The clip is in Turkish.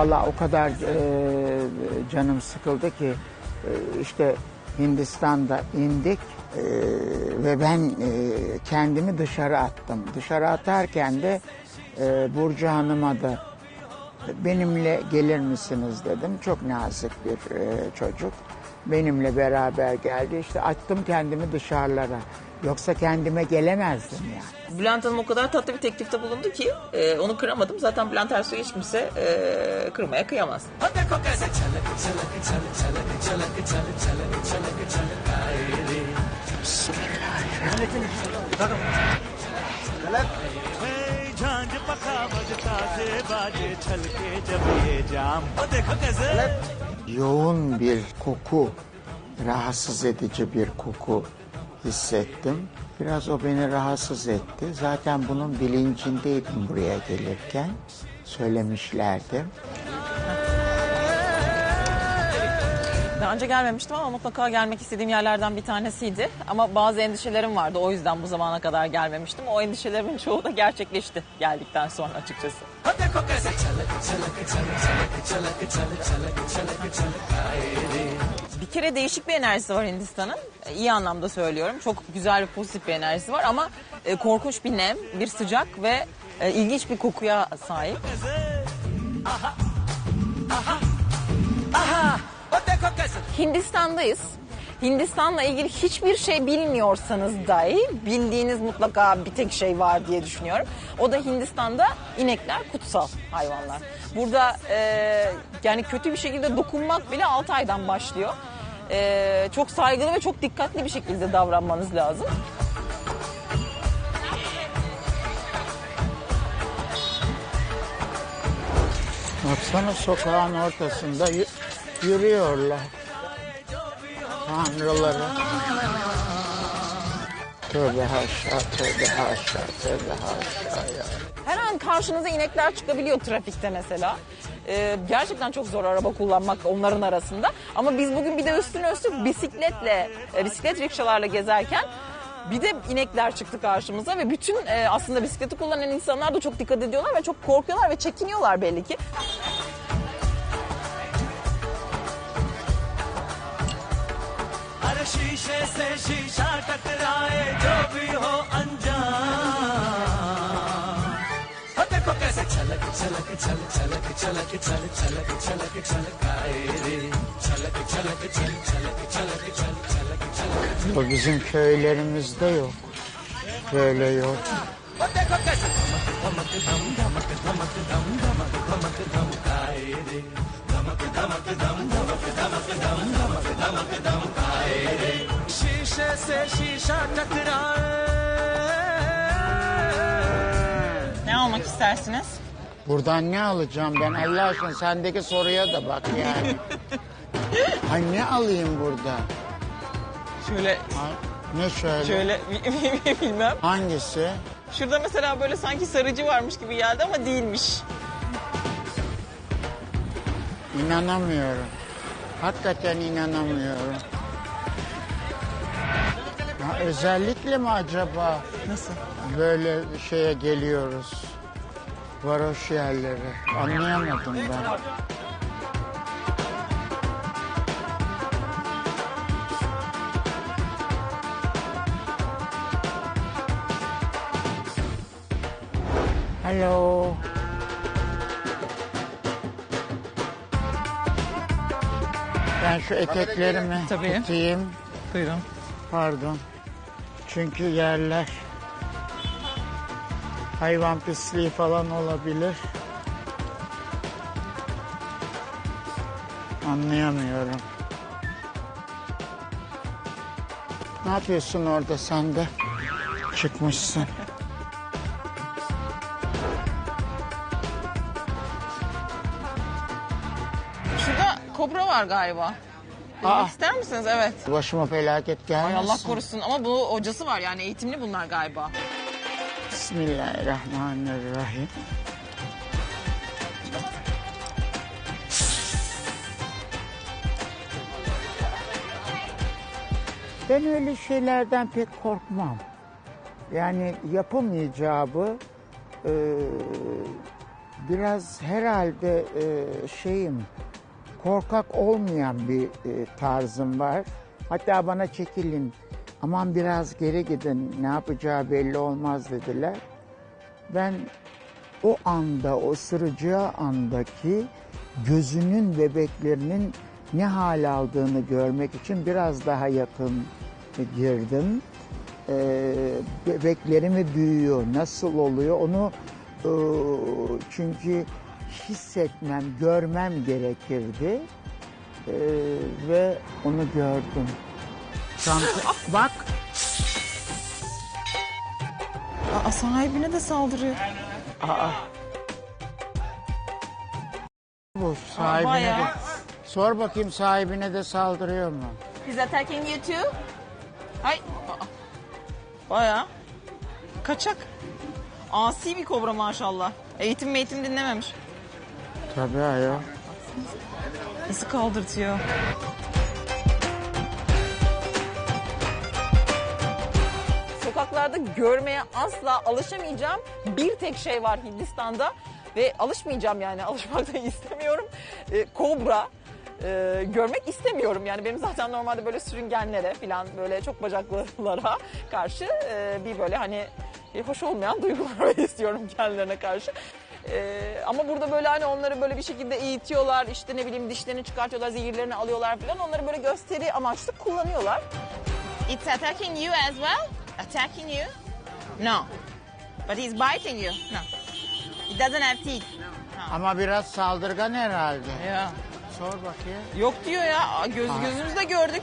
Valla o kadar e, canım sıkıldı ki e, işte Hindistan'da indik e, ve ben e, kendimi dışarı attım. Dışarı atarken de e, Burcu Hanım'a da benimle gelir misiniz dedim. Çok nazik bir e, çocuk. Benimle beraber geldi. İşte attım kendimi dışarılara. Yoksa kendime gelemezdim yani. Bülent Hanım o kadar tatlı bir teklifte bulundu ki e, onu kıramadım. Zaten Bülent Ersoy'u hiç kimse e, kırmaya kıyamaz. Yoğun bir koku, rahatsız edici bir koku hissettim. Biraz o beni rahatsız etti. Zaten bunun bilincindeydim buraya gelirken. Söylemişlerdi. Daha önce gelmemiştim ama mutlaka gelmek istediğim yerlerden bir tanesiydi. Ama bazı endişelerim vardı. O yüzden bu zamana kadar gelmemiştim. O endişelerimin çoğu da gerçekleşti geldikten sonra açıkçası kere değişik bir enerjisi var Hindistan'ın. E, iyi anlamda söylüyorum. Çok güzel ve pozitif bir enerjisi var ama e, korkunç bir nem, bir sıcak ve e, ilginç bir kokuya sahip. Hindistan'dayız. Hindistan'la ilgili hiçbir şey bilmiyorsanız dahi bildiğiniz mutlaka bir tek şey var diye düşünüyorum. O da Hindistan'da inekler kutsal hayvanlar. Burada e, yani kötü bir şekilde dokunmak bile 6 aydan başlıyor. E, çok saygılı ve çok dikkatli bir şekilde davranmanız lazım. Baksana sokağın ortasında yürüyorlar. Tanrıları. Tövbe haşa, tövbe haşa, tövbe haşa ya. Her an karşınıza inekler çıkabiliyor trafikte mesela Ee, gerçekten çok zor araba kullanmak onların arasında. Ama biz bugün bir de üstüne üstlük bisikletle, e, bisiklet rikşalarla gezerken bir de inekler çıktı karşımıza ve bütün e, aslında bisikleti kullanan insanlar da çok dikkat ediyorlar ve çok korkuyorlar ve çekiniyorlar belli ki. हर शीशे से शीशा टकराए जो भी हो अनजान ओ देखो कैसे छलक छलक छल छलक छलक छल छलक छलक छलक आए रे छलक छलक छल छलक छलक छल छलक छलक O bizim köylerimizde yok. Böyle yok. ओ देखो कैसे धमक istersiniz? Buradan ne alacağım ben Allah aşkına sendeki soruya da bak yani. Ay ne alayım burada? Şöyle, Ay, ne şöyle? şöyle bilmem. Hangisi? Şurada mesela böyle sanki sarıcı varmış gibi geldi ama değilmiş. İnanamıyorum. Hakikaten inanamıyorum. Ha, özellikle mi acaba Nasıl? böyle şeye geliyoruz? Varoş yerlere. Anlayamadım ben. Hello. Ben şu eteklerimi Tabii. tutayım. Buyurun. Pardon. Çünkü yerler hayvan pisliği falan olabilir. Anlayamıyorum. Ne yapıyorsun orada sen de? Çıkmışsın. Şurada kobra var galiba. Bilmek Aa. ister misiniz? Evet. Başıma felaket Ay gelmesin. Allah korusun ama bu hocası var yani eğitimli bunlar galiba. Bismillahirrahmanirrahim. Ben öyle şeylerden pek korkmam. Yani yapım icabı e, biraz herhalde e, şeyim korkak olmayan bir e, tarzım var. Hatta bana çekilin aman biraz geri gidin ne yapacağı belli olmaz dediler. Ben o anda o sırıcağı andaki gözünün bebeklerinin ne hal aldığını görmek için biraz daha yakın girdim. Ee, bebeklerimi büyüyor, nasıl oluyor onu e, çünkü hissetmem, görmem gerekirdi. Ee, ve onu gördüm. Çanta, bak Aa, sahibine de saldırıyor. bu sahibine de. bayağı. Sor bakayım sahibine de saldırıyor mu? He's attacking you too? Ay. Aa. Baya. Kaçak. Asi bir kobra maşallah. Eğitim eğitim dinlememiş. Tabii ayol. Nasıl kaldırtıyor? Sokaklarda görmeye asla alışamayacağım bir tek şey var Hindistan'da ve alışmayacağım yani alışmak da istemiyorum. Ee, kobra e, görmek istemiyorum yani benim zaten normalde böyle sürüngenlere falan böyle çok bacaklılara karşı e, bir böyle hani e, hoş olmayan duygular istiyorum kendilerine karşı. Ee, ama burada böyle hani onları böyle bir şekilde eğitiyorlar işte ne bileyim dişlerini çıkartıyorlar zehirlerini alıyorlar falan onları böyle gösteri amaçlı kullanıyorlar. It's attacking you as well? Attacking you? No. But he's biting you? No. It doesn't have teeth. Ama biraz saldırgan herhalde. Ya. Sor bakayım. Yok diyor ya. Göz, gözümüzde gördük.